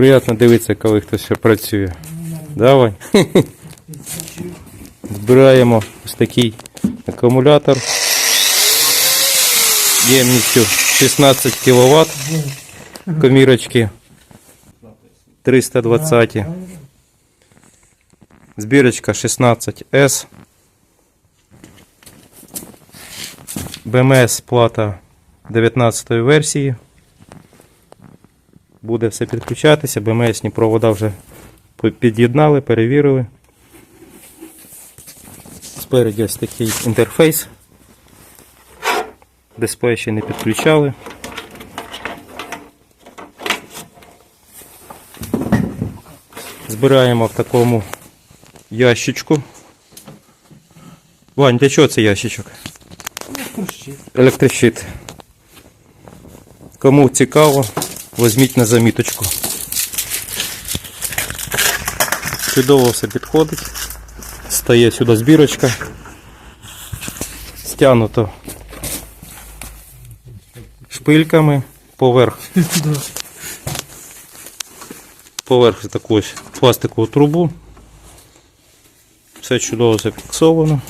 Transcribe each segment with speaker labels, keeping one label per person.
Speaker 1: Приємно дивитися, коли хтось ще працює. Давай. Збираємо ось такий акумулятор ємністю 16 кВт. Комірочки 320. Збірочка 16S. БМС плата 19 версії. Буде все підключатися. БМСні провода вже під'єднали, перевірили. Спереді ось такий інтерфейс. Дисплей ще не підключали. Збираємо в такому ящичку. Вань, для чого це ящичок? Електрощит. Кому цікаво, візьміть на заміточку. Чудово все підходить. Стає сюди збірочка. Стягнуто шпильками поверх. Поверх таку пластикову трубу. Все чудово зафіксовано.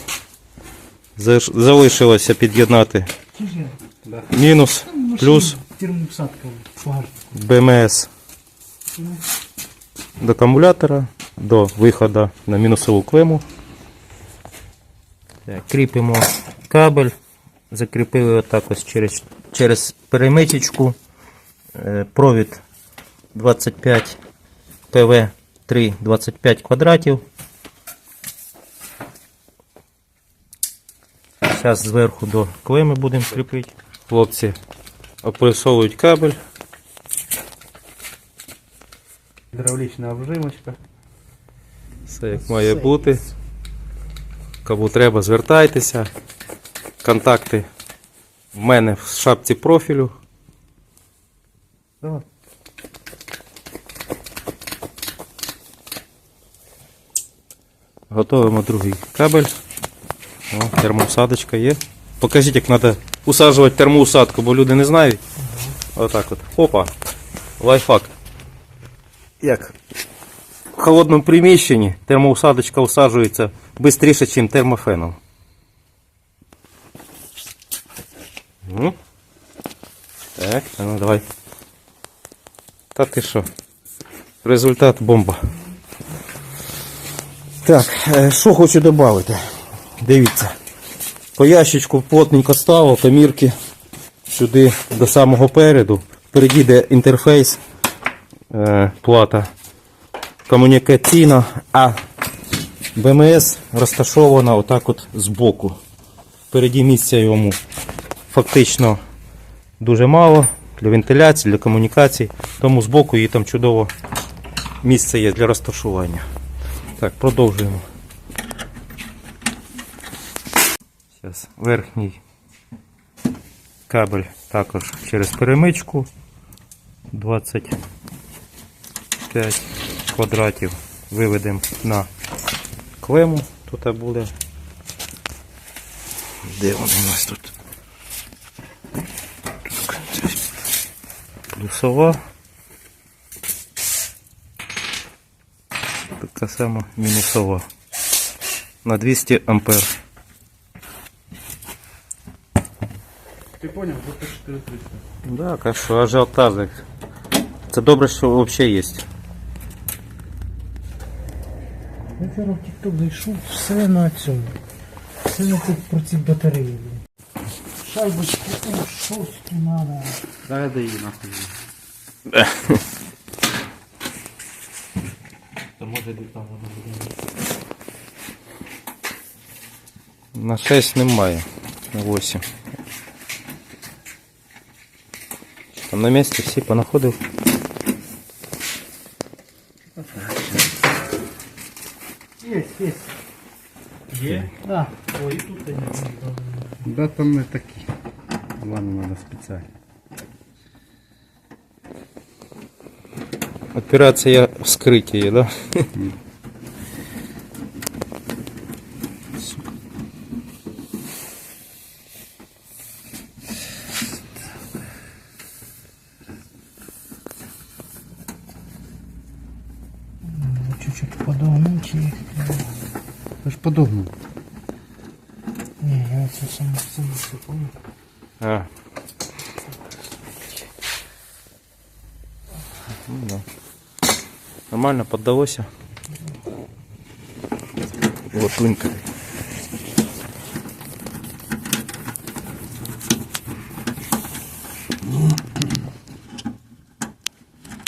Speaker 1: Залишилося під'єднати мінус, плюс
Speaker 2: Термоусадка.
Speaker 1: БМС до акумулятора, до виходу на мінусову клему. Так, кріпимо кабель, закріпили отак ось через, через перемичечку. Е, Провід 25 ПВ 3 25 квадратів. Зараз зверху до клеми будемо кріпити. Хлопці опресовують кабель.
Speaker 2: Гідравлічна обжимочка.
Speaker 1: Все як має бути. Кому треба, звертайтеся. Контакти в мене в шапці профілю.
Speaker 2: Давай.
Speaker 1: Готуємо другий кабель. О, термоусадочка є. Покажіть, як треба усаджувати термоусадку, бо люди не знають. Отак от. Опа. Лайфхак. Як? В холодному приміщенні термоусадочка усаджується швидше, ніж термофеном. Ну. Так, ну давай. Та ти що? Результат бомба. Так, е, що хочу додати. Дивіться. По ящичку плотненько ставив комірки сюди до самого переду. Впереді йде інтерфейс, плата комунікаційна, а БМС розташована отак от збоку. Впереді місця йому фактично дуже мало для вентиляції, для комунікацій, тому збоку її там чудово місце є для розташування. Так, продовжуємо. Зараз верхній кабель також через перемичку 25 квадратів виведемо на клему. Тут буде. Де вони у нас тут? Плюсова. Така сама мінусова. На 200 ампер.
Speaker 2: Ти поняв, бо ти 4300.
Speaker 1: Да, а що, ажіотаж. Це добре, що взагалі є.
Speaker 2: Я вчора в TikTok зайшов, все на цьому. Все на тут про ці батареї. блін. Шайбочки, о, шостки надо.
Speaker 3: Дай да її нахуй. Та може де там воно буде.
Speaker 1: На 6 немає. На 8. Там на місці всі понаходив.
Speaker 2: Є, є. Да. Ой, тут они.
Speaker 3: Да там не такі. Ладно, надо спеціально.
Speaker 1: Операція вскрытия, да?
Speaker 3: Це ж подобно.
Speaker 2: Ні, я це саме саме секунду.
Speaker 1: А. Ну, да. Нормально поддалося. Латунька.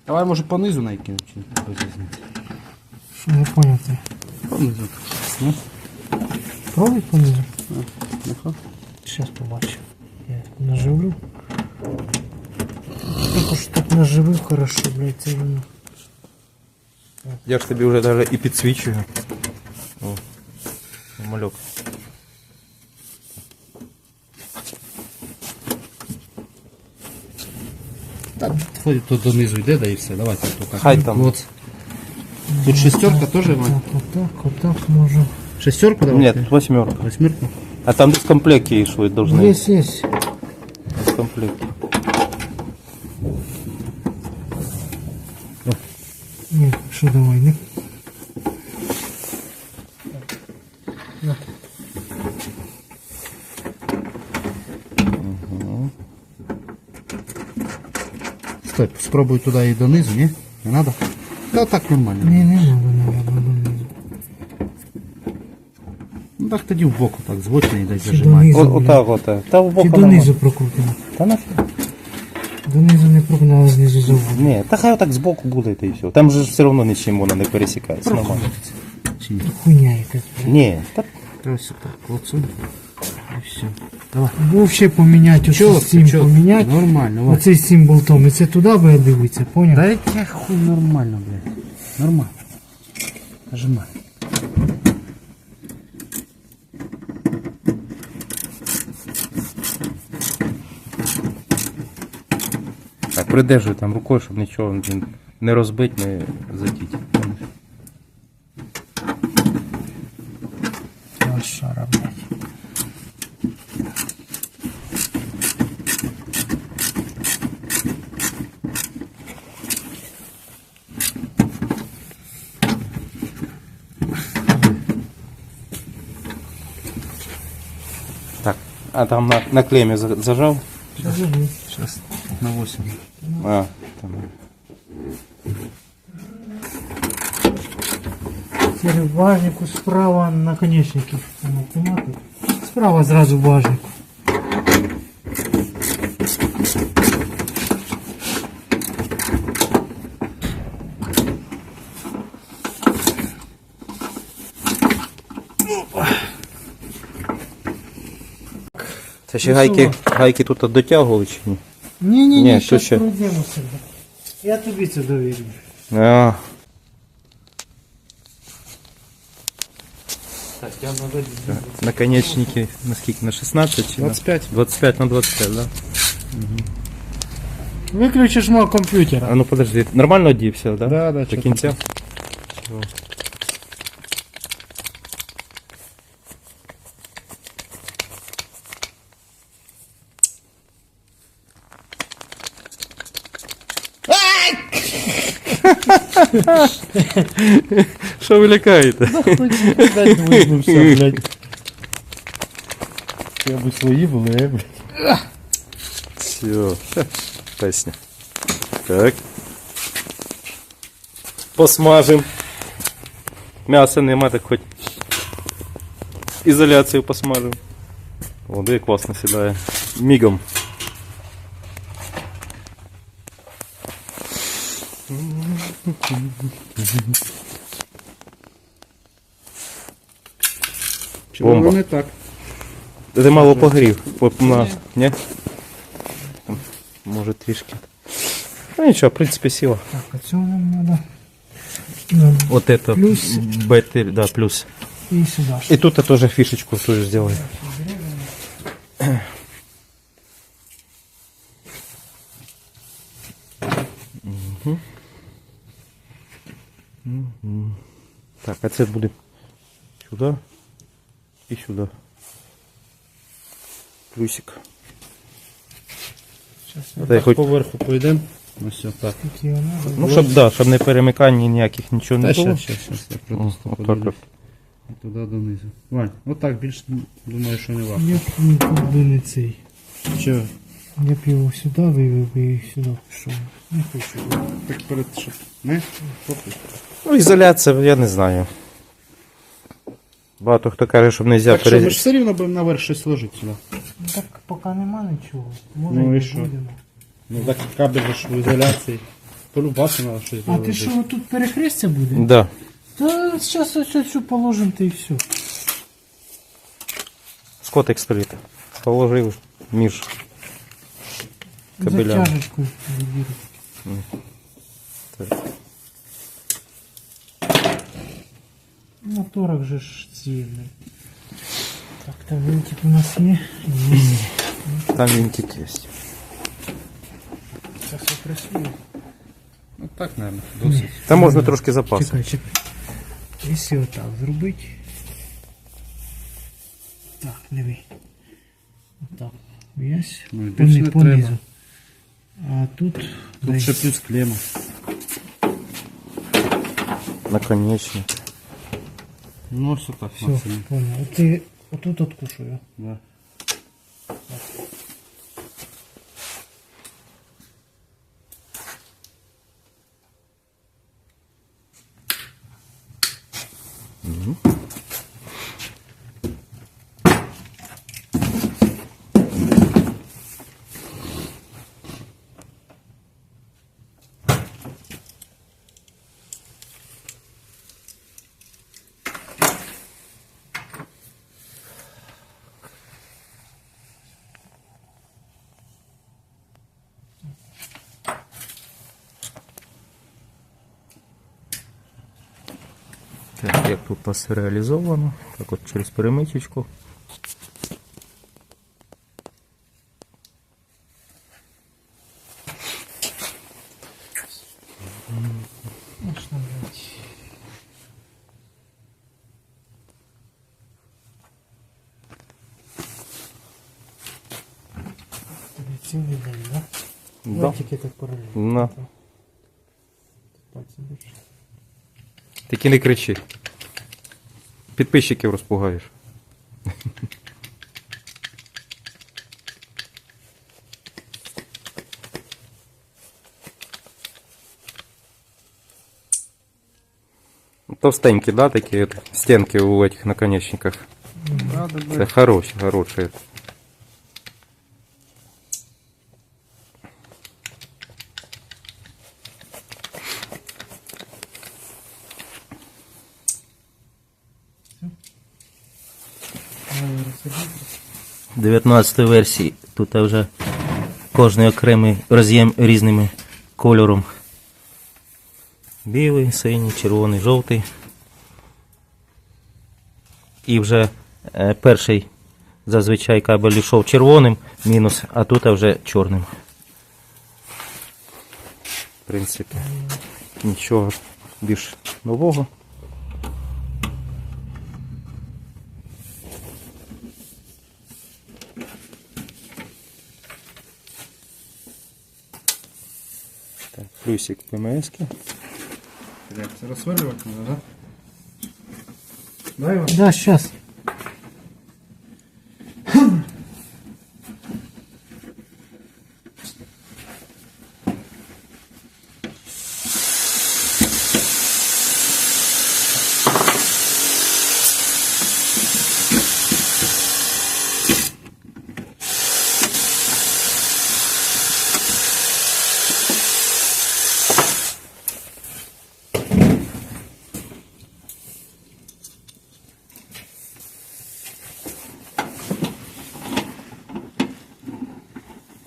Speaker 3: Давай може понизу накинемо, чи без різниці.
Speaker 2: Що не поняв ти?
Speaker 3: Понизу. Ну,
Speaker 2: понизу?
Speaker 3: нехай.
Speaker 2: Сейчас побачу. Я наживлю. Тільки що так наживив хорошо, блядь, це воно.
Speaker 1: Я ж тобі вже даже і підсвічую. О, мальок.
Speaker 3: Так, ходить тут донизу йде, да і все. Давайте тут так.
Speaker 1: Хай там.
Speaker 3: От. Тут шестерка теж, Вань?
Speaker 2: Так, отак, отак можу.
Speaker 3: Шестерку давай?
Speaker 1: Нет, восьмерка.
Speaker 3: Восьмерку?
Speaker 1: А там десь комплекти йшли должны.
Speaker 2: Есть, есть.
Speaker 1: Десь комплекти.
Speaker 2: Ні, що давай, не? На.
Speaker 3: Стой, спробуй туди і донизу, ні? Не треба? Та так нормально.
Speaker 2: Ні, не надо, наверное, донизу.
Speaker 3: Ну так тоді в боку так звочно і дай
Speaker 2: Чи
Speaker 3: зажимай.
Speaker 2: донизу,
Speaker 1: О, отак, отак. Та в
Speaker 2: Чи
Speaker 1: боку
Speaker 2: донизу прокрутимо?
Speaker 1: Та на
Speaker 2: Донизу не прокрутимо, а знизу заводу.
Speaker 1: Ні, та хай отак збоку буде та і все. Там же ж все одно нічим воно не пересікається. Нормально.
Speaker 3: Чи ні?
Speaker 2: Хуйня якась.
Speaker 1: Ні, та
Speaker 3: Ось так, клацун. І все. Давай.
Speaker 2: Або ще поміняти,
Speaker 3: Чого?
Speaker 2: оцей сім
Speaker 3: Чого?
Speaker 2: поміняти.
Speaker 3: Нормально, Вань.
Speaker 2: Оцей сім болтом, і це туди буде дивитися, поняв?
Speaker 3: Да я хуй нормально, блядь. Нормально. Нажимай.
Speaker 1: так придержуй там рукою, щоб нічого блін, не розбити, не задіти. А там на, на клемі за- зажав?
Speaker 2: Сейчас.
Speaker 3: Сейчас на 8.
Speaker 1: А, там.
Speaker 2: Теперь в багажнику справа наконечники. Нема тут. Справа зразу в багажнику.
Speaker 1: Це ще гайки, гайки тут дотягували чи ні?
Speaker 2: Ні, ні,
Speaker 1: Ні,
Speaker 2: ні,
Speaker 1: ще.
Speaker 2: пройдемо. Я тобі це довірю.
Speaker 1: А,
Speaker 2: Так, я наведу.
Speaker 1: наконечники на скільки? На 16 чи
Speaker 3: 25.
Speaker 1: на 25 на 25, да?
Speaker 2: Виключиш мого комп'ютера.
Speaker 1: А ну подожди, нормально одівся, да?
Speaker 3: Да, да,
Speaker 1: До
Speaker 3: чё
Speaker 1: кінця. Що ви лякаєте?
Speaker 3: Опять вибився, блядь. Я би свої були, е, блядь.
Speaker 1: Все, песня. Так. Посмажем. М'яса нема, так хоч ізоляцію посмажем. О, де класно сідає. Мігом.
Speaker 3: Чого
Speaker 1: Бомба.
Speaker 3: не так?
Speaker 1: Ти мало погрів. По- На... Ні? Там, Може трішки. Ну нічого, в принципі, сіла.
Speaker 2: Так, а цього нам треба. Ну,
Speaker 1: Вот это
Speaker 2: Плюс.
Speaker 1: Б3, да, плюс.
Speaker 2: і сюди. ж.
Speaker 1: И тут я тоже фишечку тоже сделаю. Мгм. Мгм. Так, а це буде сюди і сюди. Плюсик.
Speaker 2: Щас
Speaker 1: Дай хоч
Speaker 3: Поверху пойдемо. Ну все, так.
Speaker 1: Ну, щоб, да, щоб не перемикання ніяких нічого не
Speaker 3: Та
Speaker 1: було.
Speaker 3: щас, щас, я
Speaker 1: О,
Speaker 3: просто подивлюсь.
Speaker 1: от.
Speaker 3: Туди донизу. Вань, отак більш думаю, що не важко.
Speaker 2: Я б ніколи би не цей.
Speaker 3: Чого?
Speaker 2: Я б його сюди вивів і сюди пішов. Не хочу.
Speaker 3: Так перед що? Не? Похуй.
Speaker 1: Ну, ізоляція, я не знаю. Багато хто каже, щоб не можна
Speaker 3: Так що, ми ж все рівно будемо наверх щось ложити сюди.
Speaker 2: Ну, Так поки нема нічого. Може
Speaker 3: Ну,
Speaker 2: і
Speaker 3: і що?
Speaker 2: будемо.
Speaker 3: Ну так кабель же ж в ізоляції. Полюбати треба щось
Speaker 2: А ти що, тут перехрестя буде?
Speaker 1: Да.
Speaker 2: Та зараз ось ось положимо та і все.
Speaker 1: Скотик стоїть. Положив між кабелями.
Speaker 2: Затяжечкою відіру.
Speaker 1: Так.
Speaker 2: Моторок же ж ці, блин. Так, там винтик у нас є. Є.
Speaker 1: Там винтик є.
Speaker 2: Зараз я пресую.
Speaker 3: Ну так, мабуть, досить.
Speaker 1: Там можна трошки запасу.
Speaker 2: Чекай, чекай. Якщо отак зробити. Так, диви. Отак. В'язь.
Speaker 3: Ну, і
Speaker 2: Пони-
Speaker 3: більше не
Speaker 2: понизу.
Speaker 3: треба.
Speaker 2: А тут.
Speaker 3: Тут
Speaker 2: дай-
Speaker 3: ще плюс клема.
Speaker 1: Наконечник.
Speaker 3: Ну, все так,
Speaker 2: Все,
Speaker 3: максимум.
Speaker 2: понял. Ты вот тут откушаю.
Speaker 3: Да.
Speaker 1: Як тут у нас реалізовано. Так от через перемичечку.
Speaker 2: Можна брати. Тобі цілий день, да?
Speaker 1: Да.
Speaker 2: Давай тільки так паралельно.
Speaker 1: На.
Speaker 2: Пальцем держи.
Speaker 1: Тільки не кричи. Підписчиків розпугаєш. Товстенькі, да, такі от стінки у этих наконечниках. Це хороші, хороші.
Speaker 2: Давай розсадити.
Speaker 1: 19 версії. Тут вже кожний окремий роз'єм різним кольором. Білий, синій, червоний, жовтий. І вже е, перший зазвичай кабель йшов червоним, мінус, а тут вже чорним. В принципі, нічого більш нового. Плюсик ПМС-ки.
Speaker 3: Як це розсверлювати треба, да? Дай.
Speaker 2: Да, сейчас.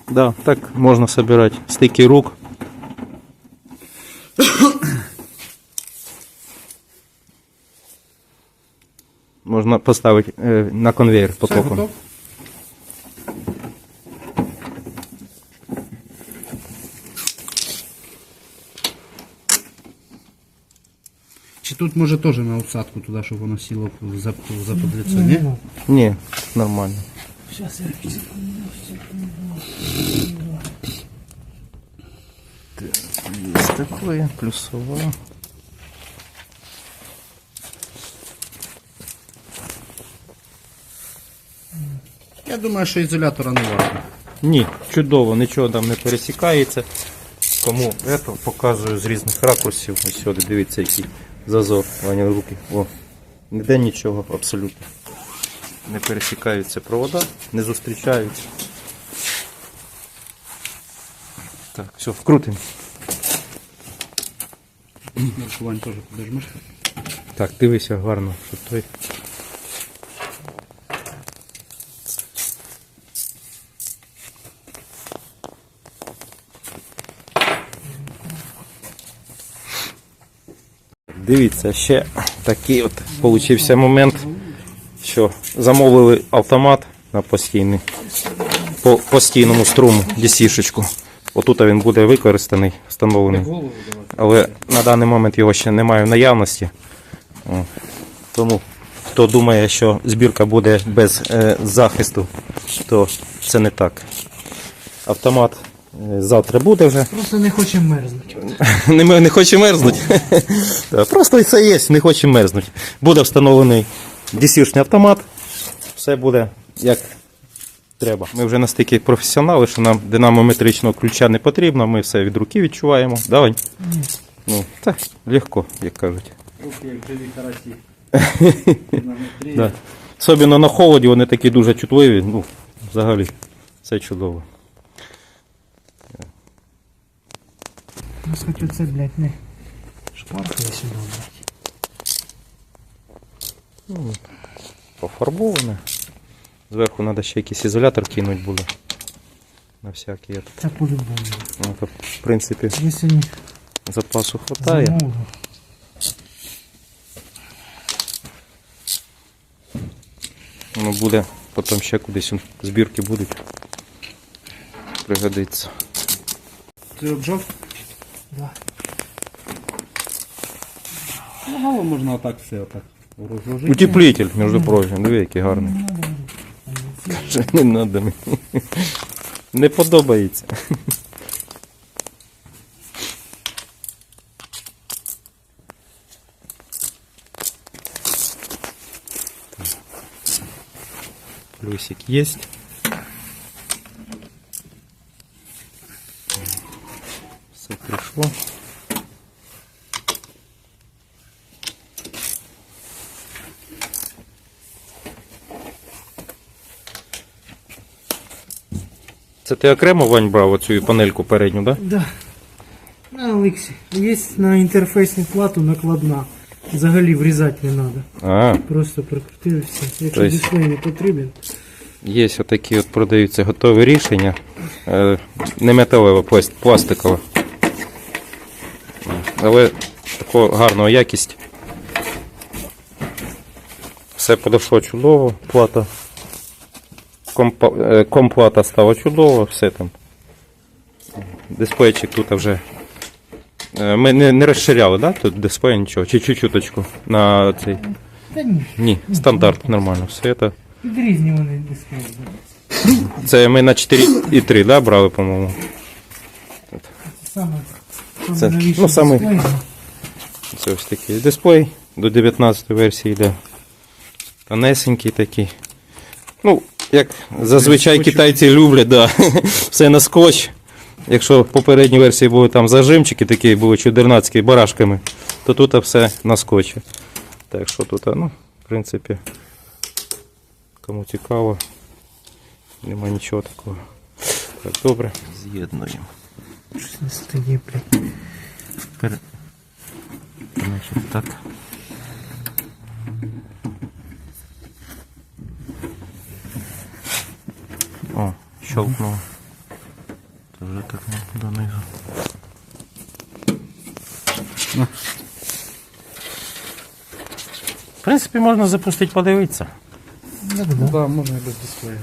Speaker 1: Да, так можно собирать стыки рук. Можно поставить э, на конвейер по
Speaker 3: Все,
Speaker 1: току.
Speaker 3: готов? Чи тут може теж на усадку туди, щоб воно сіло в зап- в западлицо, ні?
Speaker 1: Не, нормально.
Speaker 2: Сейчас я
Speaker 1: Так. такое, плюсова.
Speaker 3: Я думаю, що ізолятора не варто.
Speaker 1: Ні, чудово, нічого там не пересікається. Кому это показую з різних ракурсів. Ось сюди, дивіться, який зазор. Ваня руки. О, ніде нічого абсолютно. Не пересікаються провода, не зустрічаються. Так, все, вкрутимо.
Speaker 3: Маркувань теж подержиш.
Speaker 1: Так, дивися гарно, що той. Дивіться, ще такий от получився момент, що замовили автомат на постійний, по постійному струму DC-шечку. Отут він буде використаний, встановлений. Але на даний момент його ще немає в наявності. Тому хто думає, що збірка буде без е, захисту, то це не так. Автомат е, завтра буде вже.
Speaker 2: Просто не хочемо мерзнути.
Speaker 1: Не, не хоче мерзнути. Просто це є, не хоче мерзнути. Буде встановлений DC-шний автомат. Все буде як треба. Ми вже настільки професіонали, що нам динамометричного ключа не потрібно, ми все від руки відчуваємо. Давай. Ну, так, легко, як кажуть.
Speaker 3: Руки як живі.
Speaker 1: Да. Особливо на холоді вони такі дуже чутливі. Ну, взагалі, це чудово.
Speaker 2: Хоч оце, блядь, не шпаркає сюди, блядь.
Speaker 1: Пофарбоване. Зверху треба ще якийсь ізолятор кинути буде. На всякий. этот.
Speaker 2: Це по-любому.
Speaker 1: Ну, в принципі,
Speaker 2: Я сьогодні
Speaker 1: запасу хватає.
Speaker 2: замовлю.
Speaker 1: Воно буде, потім ще кудись он, збірки будуть. Пригодиться.
Speaker 3: Ти обжав?
Speaker 2: Да.
Speaker 3: Ну, можна отак все отак. Розложити.
Speaker 1: Утеплитель, між прочим, диви, який гарний. Каже, не треба мені. Не подобається. Плюсик есть. Все пришло. Це ти окремо Вань брав оцю панельку передню, так? Да?
Speaker 2: Да. На Олексі. Є на інтерфейсну плату накладна. Взагалі врізати не треба.
Speaker 1: А,
Speaker 2: Просто прикрутив і все. Якщо
Speaker 1: Тобто-
Speaker 2: дисплей не потрібен,
Speaker 1: є отакі от продаються готові рішення. Е, Не металеве, пласт- пластикове. Але такого гарного якість. Все подійшло чудово, плата. Е, комплата стала чудово, все там. Дисплейчик тут вже. Е, Ми не, не розширяли, да? Тут дисплей нічого. Чи чуть-чуточку на цей.
Speaker 2: та ні.
Speaker 1: Ні, стандарт нормально. Все це.
Speaker 2: Підрізні вони дисплей.
Speaker 1: Це ми на 4,3 да, брали, по-моєму.
Speaker 2: Це саме, саме
Speaker 1: Це, ну, саме-
Speaker 2: дисплей.
Speaker 1: Це ось такий дисплей до 19 версії йде. Тонесенький такий. Ну, як зазвичай китайці люблять, да. все на скотч. Якщо в попередній версії були там зажимчики такі, були чудернацькі барашками, то тут все на скотчі. Так що тут, ну, в принципі, кому цікаво, нема нічого такого. Так, добре. З'єднуємо.
Speaker 2: Щось не стає, блядь.
Speaker 1: Пер... Значить, так. щелкнуло. Це вже так ну, донизу. Ну. В принципі, можна запустити, подивитися.
Speaker 2: Да, да,
Speaker 3: Ну,
Speaker 2: да.
Speaker 3: да, можна і без дисплею.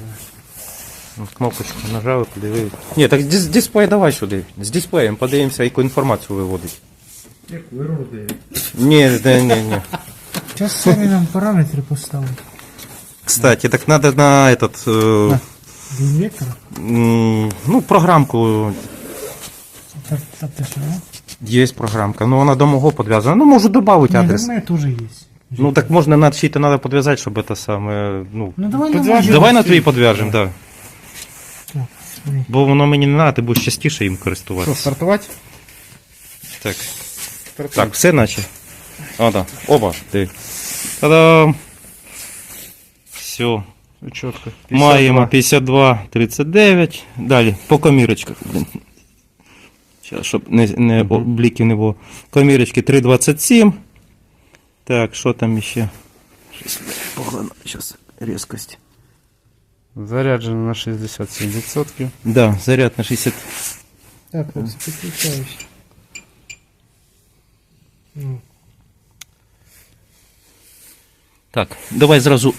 Speaker 1: От Кнопочку нажали, подивитися. Ні, так дис- дисплей давай сюди. З дисплеєм подивимося, яку інформацію виводить.
Speaker 3: Як вироди.
Speaker 1: Ні, ні, ні, ні.
Speaker 2: Зараз самі нам параметри поставити.
Speaker 1: Кстати, так надо на этот, э, М, ну, программку,
Speaker 2: Так, так, що, ну?
Speaker 1: Є програмка. Ну вона до мого підв'язана. Ну можу додати
Speaker 2: Ні,
Speaker 1: адрес.
Speaker 2: мене теж є.
Speaker 1: Ну так можна на чьи-то надо подвязать, чтобы это самое. Ну,
Speaker 2: Ну давай на
Speaker 1: давай на твій подв'яжемо, да.
Speaker 2: Так, смотри.
Speaker 1: Бо воно мені не треба, ти будеш частіше їм
Speaker 3: Що,
Speaker 1: користуватися.
Speaker 3: стартувати?
Speaker 1: Так.
Speaker 3: Стартуй.
Speaker 1: Так, все наче. О, да. Оба. Ти. Та-дам. Все.
Speaker 3: Чітко.
Speaker 1: Маємо 52, 39. Далі, по комірочках. Блін. Зараз, щоб не, не обліків не було. Комірочки 3,27. Так, що там ще? Щось погано. Зараз різкость.
Speaker 3: Заряджено на 67%.
Speaker 1: Да, заряд на 60.
Speaker 2: Так, хлопці, підключаюсь. Ну,
Speaker 1: Так, давай зразу,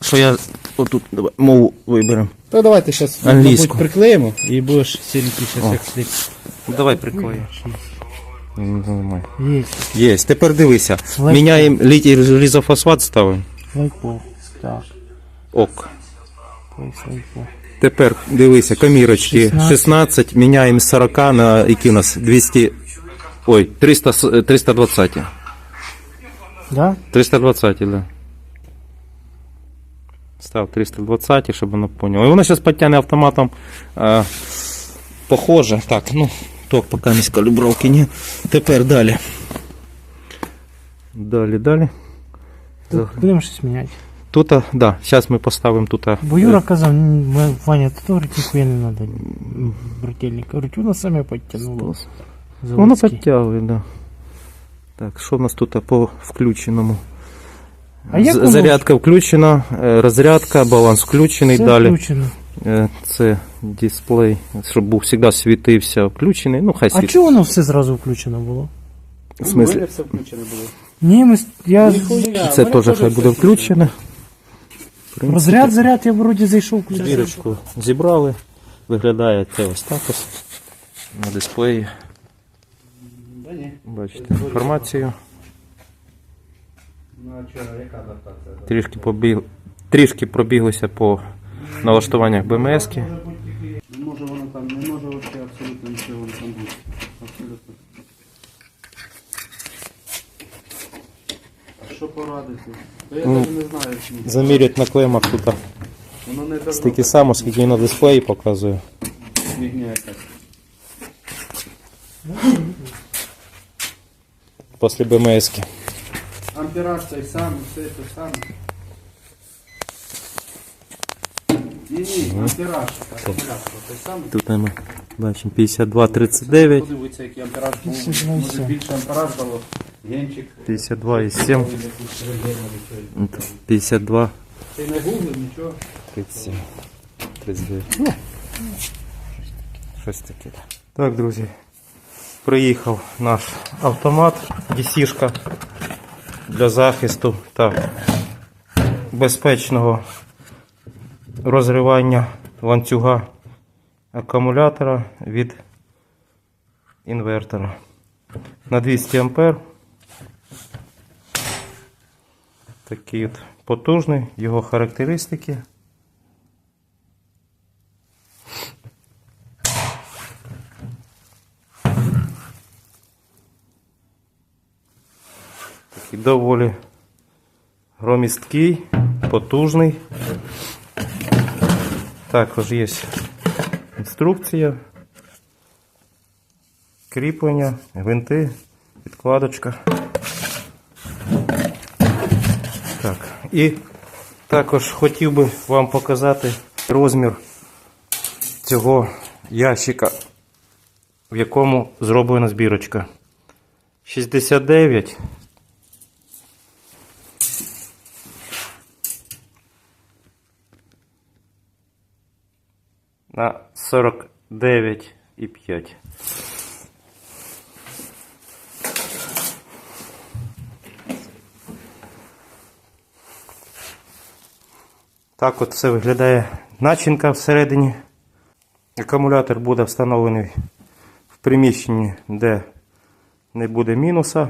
Speaker 1: що я отут давай, мову виберемо.
Speaker 3: То давайте зараз
Speaker 1: Англійську.
Speaker 3: приклеїмо і будеш сіренький зараз як слід.
Speaker 1: Давай. Нормально.
Speaker 2: Є.
Speaker 1: Є, тепер дивися.
Speaker 2: Легко.
Speaker 1: Міняємо літій різофосфат ставимо.
Speaker 2: Лайпо. Так,
Speaker 1: Ок.
Speaker 2: лайпо.
Speaker 1: Тепер дивися, комірочки 16,
Speaker 2: 16.
Speaker 1: міняємо з 40 на які у нас 200. Ой, 300, 320.
Speaker 2: Да?
Speaker 1: 320, да. Став 320, щоб воно поняло. І воно зараз підтягне автоматом. А, похоже. Так, ну, ток поки не з калібровки, ні. Тепер далі. Далі, далі.
Speaker 2: Тут будемо щось міняти.
Speaker 1: Тут, а, да, зараз ми поставимо тут. а,
Speaker 2: Бо Юра казав, «М, ми- Ваня, тут говорить, ніхуя не треба. Брательник. Говорить, воно саме підтягнуло.
Speaker 1: Воно
Speaker 2: Заводський.
Speaker 1: підтягує, да. Так, що в нас тут а, по включеному?
Speaker 2: А як воно?
Speaker 1: Зарядка включена, е, розрядка, баланс включений
Speaker 2: Все
Speaker 1: далі.
Speaker 2: включено.
Speaker 1: Е, Це дисплей, щоб був завжди світився, включений. Ну, хай
Speaker 2: А чого воно все зразу включено було?
Speaker 1: В смислі,
Speaker 3: все включено було.
Speaker 2: Ні, ми, с- я...
Speaker 1: це теж хай буде включене. В принципі,
Speaker 2: Розряд, заряд, я вроді зайшов включив.
Speaker 1: Збірочку зібрали. Виглядає це ось так ось. На дисплеї.
Speaker 3: Ні.
Speaker 1: Бачите інформацію.
Speaker 3: Ну а чого, яка адаптація?
Speaker 1: Трішки побіг... Трішки пробіглися по налаштуваннях БМС. -ки.
Speaker 3: Не може воно там, не може вообще абсолютно нічого там бути. Абсолютно. А що порадити? Та я
Speaker 1: Ну,
Speaker 3: навіть не знаю. чи.
Speaker 1: Замірять на клемах тут
Speaker 3: Воно не давно
Speaker 1: стільки само, скільки на дисплеї показує.
Speaker 3: фігня якась.
Speaker 1: Після БМС. -ки.
Speaker 3: Ампераж той самий, все те саме. Ні, ні, ампераж. Ампераж той самий.
Speaker 1: Тут ми бачимо 52,39,
Speaker 3: Подивіться, який ампераж був. Може більше ампераж дало. Генчик.
Speaker 1: 52,7, ну, 52,
Speaker 3: Ти не гуглив, нічого.
Speaker 1: 37, 39. Ну, щось таке. Так, друзі, приїхав наш автомат, DC-шка для захисту та безпечного розривання ланцюга акумулятора від інвертора на 200 ампер. Такий от потужний, його характеристики. Такий доволі громісткий, потужний. Також є інструкція, кріплення, гвинти, підкладочка. Так, і також хотів би вам показати розмір цього ящика, в якому зроблена збірочка. 69 на 49,5. Так от все виглядає начинка всередині. Акумулятор буде встановлений в приміщенні, де не буде мінуса,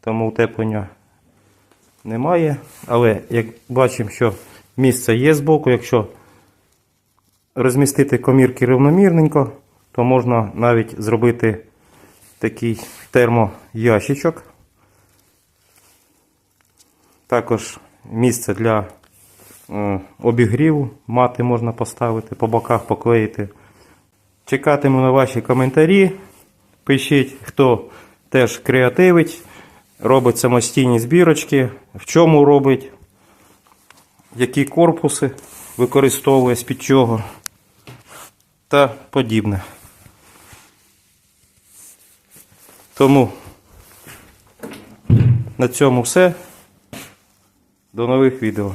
Speaker 1: тому утеплення немає. Але як бачимо, що місце є збоку, якщо розмістити комірки рівномірненько, то можна навіть зробити такий термоящичок. Також місце для е, обігріву мати можна поставити, по боках поклеїти. Чекатиму на ваші коментарі. Пишіть, хто теж креативить, робить самостійні збірочки, в чому робить, які корпуси використовує, з-під чого та подібне. Тому на цьому все. До нових відео.